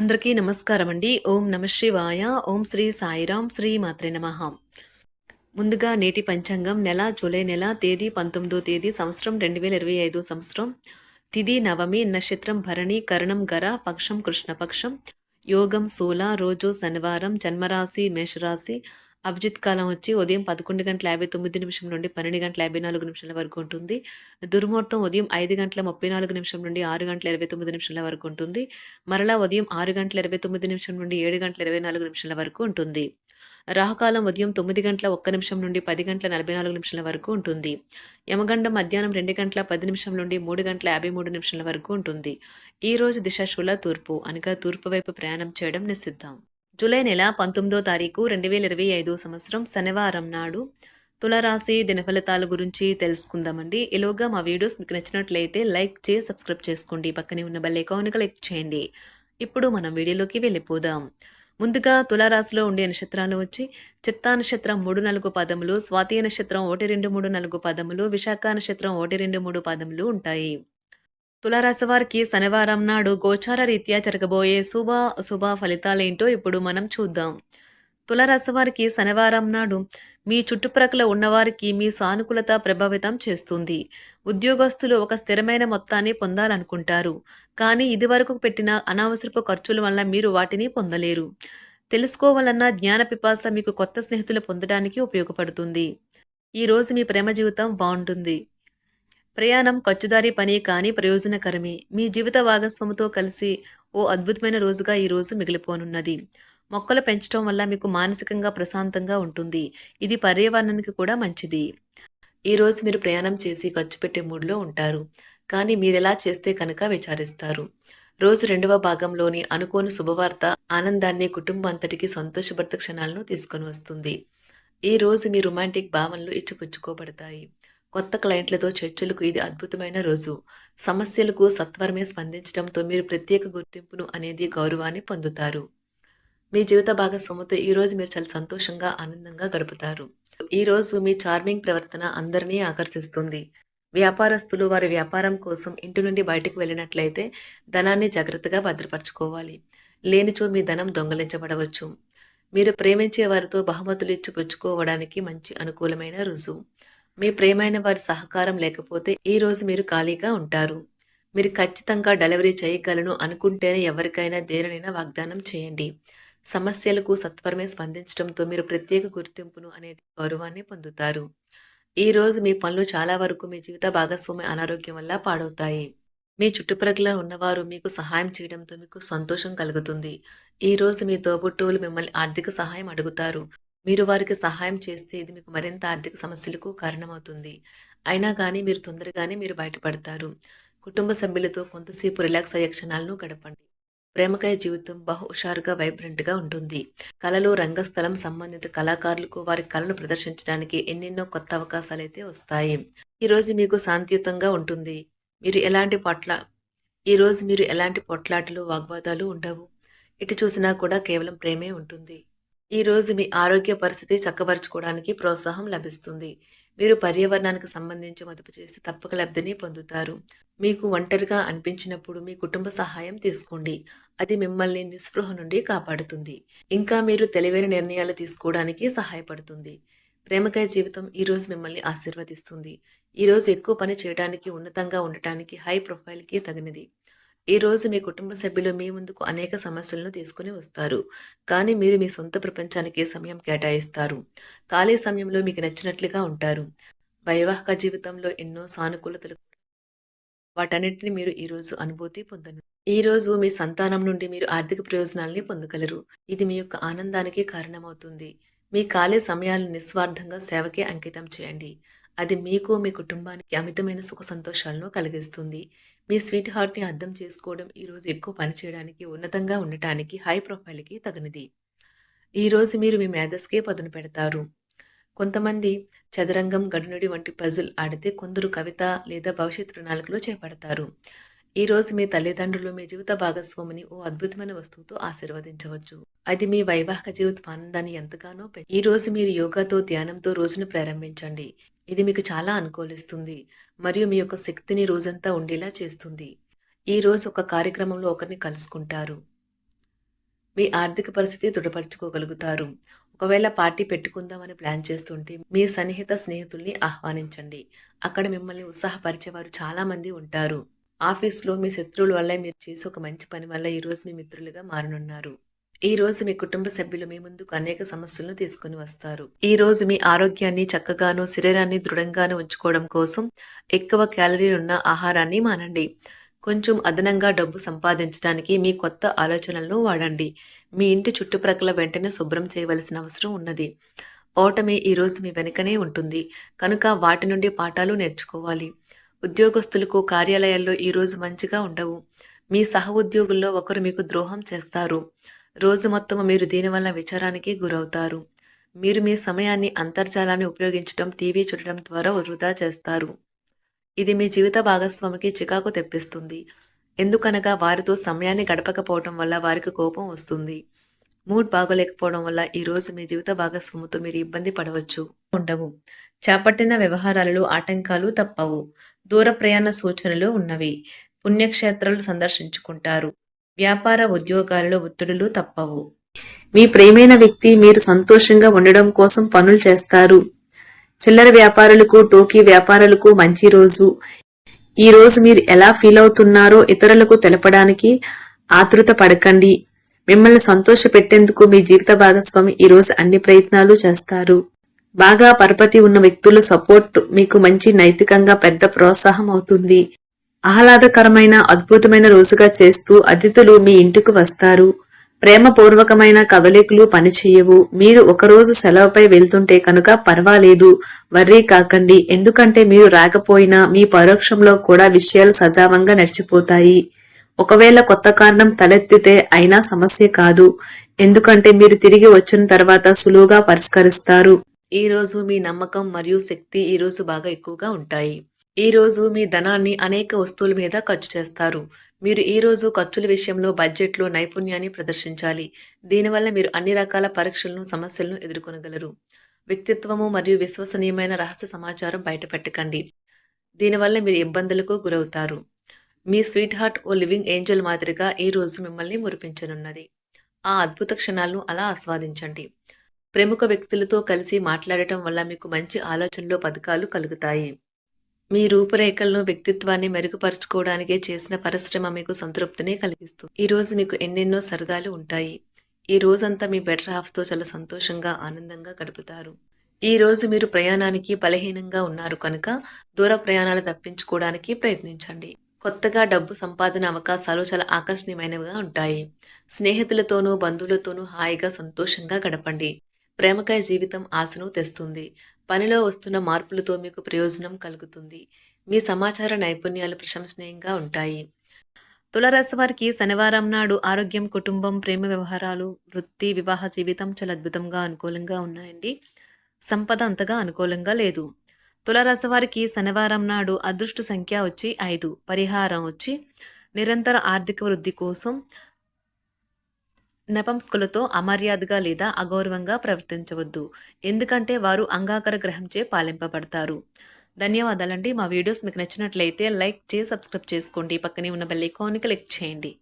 అందరికీ నమస్కారం అండి ఓం నమ శివాయ. ఓం శ్రీ సాయిరాం. శ్రీ మాత్రే నమ. ముందుగా నేటి పంచాంగం నెల జూలై నెల తేదీ పంతొమ్మిదో తేదీ సంవత్సరం రెండు వేల ఇరవై ఐదు సంవత్సరం. తిది నవమి నక్షత్రం భరణి కరణం గర పక్షం కృష్ణపక్షం యోగం సోల రోజు శనివారం జన్మరాశి మేషరాశి అభిజిత్ కాలం వచ్చి ఉదయం పదకొండు గంటల యాభై తొమ్మిది నిమిషం నుండి పన్నెండు గంటల యాభై నాలుగు నిమిషాల వరకు ఉంటుంది. దుర్ముహూర్తం ఉదయం ఐదు గంటల ముప్పై నాలుగు నిమిషం నుండి ఆరు గంటల ఇరవై తొమ్మిది నిమిషాల వరకు ఉంటుంది. మరలా ఉదయం ఆరు గంటల ఇరవై తొమ్మిది నిమిషం నుండి ఏడు గంటల ఇరవై నాలుగు నిమిషాల వరకు ఉంటుంది. రాహుకాలం ఉదయం తొమ్మిది గంటల ఒక్క నిమిషం నుండి పది గంటల నలభై నాలుగు నిమిషాల వరకు ఉంటుంది. యమగండం మధ్యాహ్నం రెండు గంటల పది నిమిషం నుండి మూడు గంటల యాభై మూడు నిమిషాల వరకు ఉంటుంది. ఈ రోజు దిశ శుల తూర్పు అనగా తూర్పు వైపు ప్రయాణం చేయడం నిషిద్ధం. జూలై నెల పంతొమ్మిదో తారీఖు రెండు వేల ఇరవై ఐదో సంవత్సరం శనివారం నాడు తులరాశి దినఫలితాల గురించి తెలుసుకుందామండి. ఇలోగా మా వీడియోస్ మీకు నచ్చినట్లయితే లైక్ చేసి సబ్స్క్రైబ్ చేసుకోండి. పక్కనే ఉన్న బెల్ ఐకాన్ క్లిక్ చేయండి. ఇప్పుడు మనం వీడియోలోకి వెళ్ళిపోదాం. ముందుగా తులారాశిలో ఉండే నక్షత్రాలు వచ్చి చిత్తా నక్షత్రం మూడు నాలుగు పదములు స్వాతి నక్షత్రం ఒకటి రెండు మూడు నాలుగు పదములు విశాఖ నక్షత్రం ఒకటి రెండు మూడు పదములు ఉంటాయి. తులారాశి వారికి శనివారం నాడు గోచార రీత్యా జరగబోయే శుభ అశుభ ఫలితాలేంటో ఇప్పుడు మనం చూద్దాం. తులారాశి వారికి శనివారం నాడు మీ చుట్టుప్రక్కల ఉన్నవారికి మీ సానుకూలత ప్రభావితం చేస్తుంది. ఉద్యోగస్తులు ఒక స్థిరమైన మొత్తాన్ని పొందాలనుకుంటారు. కానీ ఇదివరకు పెట్టిన అనవసరపు ఖర్చుల వల్ల మీరు వాటిని పొందలేరు. తెలుసుకోవాలన్న జ్ఞాన పిపాస మీకు కొత్త స్నేహితులు పొందడానికి ఉపయోగపడుతుంది. ఈరోజు మీ ప్రేమ జీవితం బాగుంటుంది. ప్రయాణం ఖర్చుదారీ పని కానీ ప్రయోజనకరమే. మీ జీవిత భాగస్వామితో కలిసి ఓ అద్భుతమైన రోజుగా ఈ రోజు మిగిలిపోనున్నది. మొక్కలు పెంచడం వల్ల మీకు మానసికంగా ప్రశాంతంగా ఉంటుంది. ఇది పర్యావరణానికి కూడా మంచిది. ఈ రోజు మీరు ప్రయాణం చేసి ఖర్చు పెట్టే మూడ్లో ఉంటారు. కానీ మీరెలా చేస్తే కనుక విచారిస్తారు. రోజు రెండవ భాగంలోని అనుకోని శుభవార్త ఆనందాన్ని కుటుంబం అంతటికి సంతోషభర్త క్షణాలను తీసుకొని వస్తుంది. ఈ రోజు మీ రొమాంటిక్ భావనలు ఇచ్చిపుచ్చుకోబడతాయి. కొత్త క్లయింట్లతో చర్చలకు ఇది అద్భుతమైన రోజు. సమస్యలకు సత్వరమే స్పందించడంతో మీరు ప్రత్యేక గుర్తింపును అనేది గౌరవాన్ని పొందుతారు. మీ జీవిత భాగస్వామితో ఈరోజు మీరు చాలా సంతోషంగా ఆనందంగా గడుపుతారు. ఈరోజు మీ చార్మింగ్ ప్రవర్తన అందరినీ ఆకర్షిస్తుంది. వ్యాపారస్తులు వారి వ్యాపారం కోసం ఇంటి నుండి బయటకు వెళ్ళినట్లయితే ధనాన్ని జాగ్రత్తగా భద్రపరచుకోవాలి. లేనిచో మీ ధనం దొంగలించబడవచ్చు. మీరు ప్రేమించే వారితో బహుమతులు ఇచ్చి పుచ్చుకోవడానికి మంచి అనుకూలమైన రుజువు. మీ ప్రేమైన వారి సహకారం లేకపోతే ఈ రోజు మీరు ఖాళీగా ఉంటారు. మీరు ఖచ్చితంగా డెలివరీ చేయగలను అనుకుంటేనే ఎవరికైనా దేనినైనా వాగ్దానం చేయండి. సమస్యలకు సత్వరమే స్పందించడంతో మీరు ప్రత్యేక గుర్తింపును అనేది గౌరవాన్ని పొందుతారు. ఈరోజు మీ పనులు చాలా వరకు మీ జీవిత భాగస్వామి అనారోగ్యం వల్ల పాడవుతాయి. మీ చుట్టుప్రక్కల ఉన్నవారు మీకు సహాయం చేయడంతో మీకు సంతోషం కలుగుతుంది. ఈ రోజు మీ తోబుట్టువులు మిమ్మల్ని ఆర్థిక సహాయం అడుగుతారు. మీరు వారికి సహాయం చేస్తే ఇది మీకు మరింత ఆర్థిక సమస్యలకు కారణమవుతుంది. అయినా కానీ మీరు తొందరగానే మీరు బయటపడతారు. కుటుంబ సభ్యులతో కొంతసేపు రిలాక్స్ అయ్యే క్షణాలను గడపండి. ప్రేమకాయ జీవితం బహు హుషారుగా వైబ్రెంట్గా ఉంటుంది. కళలు రంగస్థలం సంబంధిత కళాకారులకు వారి కళను ప్రదర్శించడానికి ఎన్నెన్నో కొత్త అవకాశాలు అయితే వస్తాయి ఈరోజు మీకు శాంతియుతంగా ఉంటుంది. మీరు ఎలాంటి పొట్ల ఈరోజు మీరు ఎలాంటి పొట్లాటలు వాగ్వాదాలు ఉండవు. ఇటు చూసినా కూడా కేవలం ప్రేమే ఉంటుంది. ఈరోజు మీ ఆరోగ్య పరిస్థితి చక్కబరుచుకోవడానికి ప్రోత్సాహం లభిస్తుంది. మీరు పర్యావరణానికి సంబంధించి మదుపు చేస్తే తప్పక లబ్ధిని పొందుతారు. మీకు ఒంటరిగా అనిపించినప్పుడు మీ కుటుంబ సహాయం తీసుకోండి. అది మిమ్మల్ని నిస్పృహ నుండి కాపాడుతుంది. ఇంకా మీరు తెలివైన నిర్ణయాలు తీసుకోవడానికి సహాయపడుతుంది. ప్రేమకాయ జీవితం ఈరోజు మిమ్మల్ని ఆశీర్వదిస్తుంది. ఈరోజు ఎక్కువ పని చేయడానికి ఉన్నతంగా ఉండటానికి హై ప్రొఫైల్కి తగినది. ఈరోజు మీ కుటుంబ సభ్యులు మీ ముందుకు అనేక సమస్యలను తీసుకుని వస్తారు. కానీ మీరు మీ సొంత ప్రపంచానికి సమయం కేటాయిస్తారు. ఖాళీ సమయంలో మీకు నచ్చినట్లుగా ఉంటారు. వైవాహిక జీవితంలో ఎన్నో సానుకూలతలు వాటన్నిటిని మీరు ఈరోజు అనుభూతి పొందను. ఈరోజు మీ సంతానం నుండి మీరు ఆర్థిక ప్రయోజనాల్ని పొందగలరు. ఇది మీ యొక్క ఆనందానికి కారణమవుతుంది. మీ ఖాళీ సమయాలను నిస్వార్థంగా సేవకే అంకితం చేయండి. అది మీకు మీ కుటుంబానికి అమితమైన సుఖ సంతోషాలను కలిగిస్తుంది. మీ స్వీట్ హార్ట్ని అర్థం చేసుకోవడం ఈరోజు ఎక్కువ పని చేయడానికి ఉన్నతంగా ఉండటానికి హై ప్రొఫైల్కి తగినది. ఈరోజు మీరు మీ మేధస్కే పదును పెడతారు. కొంతమంది చదరంగం గడునుడి వంటి పజుల్ ఆడితే కొందరు కవిత లేదా భవిష్యత్ ప్రణాళికలో చేపడతారు. ఈరోజు మీ తల్లిదండ్రులు మీ జీవిత భాగస్వామిని ఓ అద్భుతమైన వస్తువుతో ఆశీర్వదించవచ్చు. అది మీ వైవాహిక జీవిత ఆనందాన్ని ఎంతగానో ఈ రోజు మీరు యోగాతో ధ్యానంతో రోజును ప్రారంభించండి. ఇది మీకు చాలా అనుకూలిస్తుంది మరియు మీ యొక్క శక్తిని రోజంతా ఉండేలా చేస్తుంది. ఈ రోజు ఒక కార్యక్రమంలో ఒకరిని కలుసుకుంటారు. మీ ఆర్థిక పరిస్థితి దృఢపరచుకోగలుగుతారు. ఒకవేళ పార్టీ పెట్టుకుందామని ప్లాన్ చేస్తుంటే మీ సన్నిహిత స్నేహితుల్ని ఆహ్వానించండి. అక్కడ మిమ్మల్ని ఉత్సాహపరిచేవారు చాలామంది ఉంటారు. ఆఫీస్లో మీ శత్రువుల వల్ల మీరు చేసే ఒక మంచి పని వల్ల ఈరోజు మీ మిత్రులుగా మారనున్నారు. ఈ రోజు మీ కుటుంబ సభ్యులు మీ ముందుకు అనేక సమస్యలను తీసుకుని వస్తారు. ఈ రోజు మీ ఆరోగ్యాన్ని చక్కగాను శరీరాన్ని దృఢంగాను ఉంచుకోవడం కోసం ఎక్కువ క్యాలరీలు ఉన్న ఆహారాన్ని మానండి. కొంచెం అదనంగా డబ్బు సంపాదించడానికి మీ కొత్త ఆలోచనలను వాడండి. మీ ఇంటి చుట్టుప్రక్కల వెంటనే శుభ్రం చేయవలసిన అవసరం ఉన్నది. ఓటమి ఈరోజు మీ వెనుకనే ఉంటుంది. కనుక వాటి నుండి పాఠాలు నేర్చుకోవాలి. ఉద్యోగస్తులకు కార్యాలయాల్లో ఈరోజు మంచిగా ఉండవు. మీ సహ ఉద్యోగుల్లో ఒకరు మీకు ద్రోహం చేస్తారు. రోజు మొత్తం మీరు దీనివల్ల విచారానికి గురవుతారు. మీరు మీ సమయాన్ని అంతర్జాలాన్ని ఉపయోగించడం టీవీ చూడడం ద్వారా వృధా చేస్తారు. ఇది మీ జీవిత భాగస్వామికి చికాకు తెప్పిస్తుంది. ఎందుకనగా వారితో సమయాన్ని గడపకపోవడం వల్ల వారికి కోపం వస్తుంది. మూడ్ బాగోలేకపోవడం వల్ల ఈరోజు మీ జీవిత భాగస్వామితో మీరు ఇబ్బంది పడవచ్చు. ఉండవు. చేపట్టిన వ్యవహారాలలో ఆటంకాలు తప్పవు. దూర ప్రయాణ సూచనలు ఉన్నవి. పుణ్యక్షేత్రాలు సందర్శించుకుంటారు. వ్యాపార ఉద్యోగాలలో ఒత్తిడులు తప్పవు. మీ ప్రేమైన వ్యక్తి మీరు సంతోషంగా ఉండడం కోసం పనులు చేస్తారు. చిల్లర వ్యాపారులకు టోకీ వ్యాపారులకు మంచి రోజు. ఈ రోజు మీరు ఎలా ఫీల్ అవుతున్నారో ఇతరులకు తెలపడానికి ఆతృత పడకండి. మిమ్మల్ని సంతోష పెట్టేందుకు మీ జీవిత భాగస్వామి ఈ రోజు అన్ని ప్రయత్నాలు చేస్తారు. బాగా పరపతి ఉన్న వ్యక్తుల సపోర్ట్ మీకు మంచి నైతికంగా పెద్ద ప్రోత్సాహం అవుతుంది. ఆహ్లాదకరమైన అద్భుతమైన రోజుగా చేస్తూ అతిథులు మీ ఇంటికి వస్తారు. ప్రేమపూర్వకమైన కదలికలు పనిచేయవు. మీరు ఒకరోజు సెలవుపై వెళ్తుంటే కనుక పర్వాలేదు. వర్రీ కాకండి. ఎందుకంటే మీరు రాకపోయినా మీ పరోక్షంలో కూడా విషయాలు సజావంగా నడిచిపోతాయి. ఒకవేళ కొత్త కారణం తలెత్తితే అయినా సమస్య కాదు. ఎందుకంటే మీరు తిరిగి వచ్చిన తర్వాత సులువుగా పరిష్కరిస్తారు. ఈ రోజు మీ నమ్మకం మరియు శక్తి ఈ రోజు బాగా ఎక్కువగా ఉంటాయి. ఈరోజు మీ ధనాన్ని అనేక వస్తువుల మీద ఖర్చు చేస్తారు. మీరు ఈరోజు ఖర్చుల విషయంలో బడ్జెట్లో నైపుణ్యాన్ని ప్రదర్శించాలి. దీనివల్ల మీరు అన్ని రకాల పరీక్షలను సమస్యలను ఎదుర్కొనగలరు. వ్యక్తిత్వము మరియు విశ్వసనీయమైన రహస్య సమాచారం బయటపెట్టకండి. దీనివల్ల మీరు ఇబ్బందులకు గురవుతారు. మీ స్వీట్ హార్ట్ ఓ లివింగ్ ఏంజల్ మాదిరిగా ఈ రోజు మిమ్మల్ని మురిపించనున్నది. ఆ అద్భుత క్షణాలను అలా ఆస్వాదించండి. ప్రముఖ వ్యక్తులతో కలిసి మాట్లాడటం వల్ల మీకు మంచి ఆలోచనలు పథకాలు కలుగుతాయి. మీ రూపురేఖలను వ్యక్తిత్వాన్ని మెరుగుపరుచుకోవడానికే చేసిన పరిశ్రమ మీకు సంతృప్తిని కలిగిస్తుంది ఈరోజు మీకు ఎన్నెన్నో సరదాలు ఉంటాయి. ఈ రోజంతా మీ బెటర్ హాఫ్తో చాలా సంతోషంగా ఆనందంగా గడుపుతారు. ఈ రోజు మీరు ప్రయాణానికి బలహీనంగా ఉన్నారు కనుక దూర ప్రయాణాలు తప్పించుకోవడానికి ప్రయత్నించండి. కొత్తగా డబ్బు సంపాదన అవకాశాలు చాలా ఆకర్షణీయమైనవిగా ఉంటాయి. స్నేహితులతోనూ బంధువులతోనూ హాయిగా సంతోషంగా గడపండి. ప్రేమకాయ జీవితం ఆశను తెస్తుంది. పనిలో వస్తున్న మార్పులతో మీకు ప్రయోజనం కలుగుతుంది. మీ సమాచార నైపుణ్యాలు ప్రశంసనీయంగా ఉంటాయి. తులరాశి వారికి శనివారం నాడు ఆరోగ్యం కుటుంబం ప్రేమ వ్యవహారాలు వృత్తి వివాహ జీవితం చాలా అద్భుతంగా అనుకూలంగా ఉన్నాయండి. సంపద అంతగా అనుకూలంగా లేదు. తులరాశి వారికి శనివారం నాడు అదృష్ట సంఖ్య వచ్చి ఐదు పరిహారం వచ్చి నిరంతర ఆర్థిక వృద్ధి కోసం నపంస్కులతో అమర్యాదగా లేదా అగౌరవంగా ప్రవర్తించవద్దు. ఎందుకంటే వారు అంగాకర గ్రహంచే పాలింపబడతారు. ధన్యవాదాలండి. మా వీడియోస్ మీకు నచ్చినట్లయితే లైక్ చేసి సబ్స్క్రైబ్ చేసుకోండి. పక్కనే ఉన్న బెల్ ఐకాన్ని క్లిక్ చేయండి.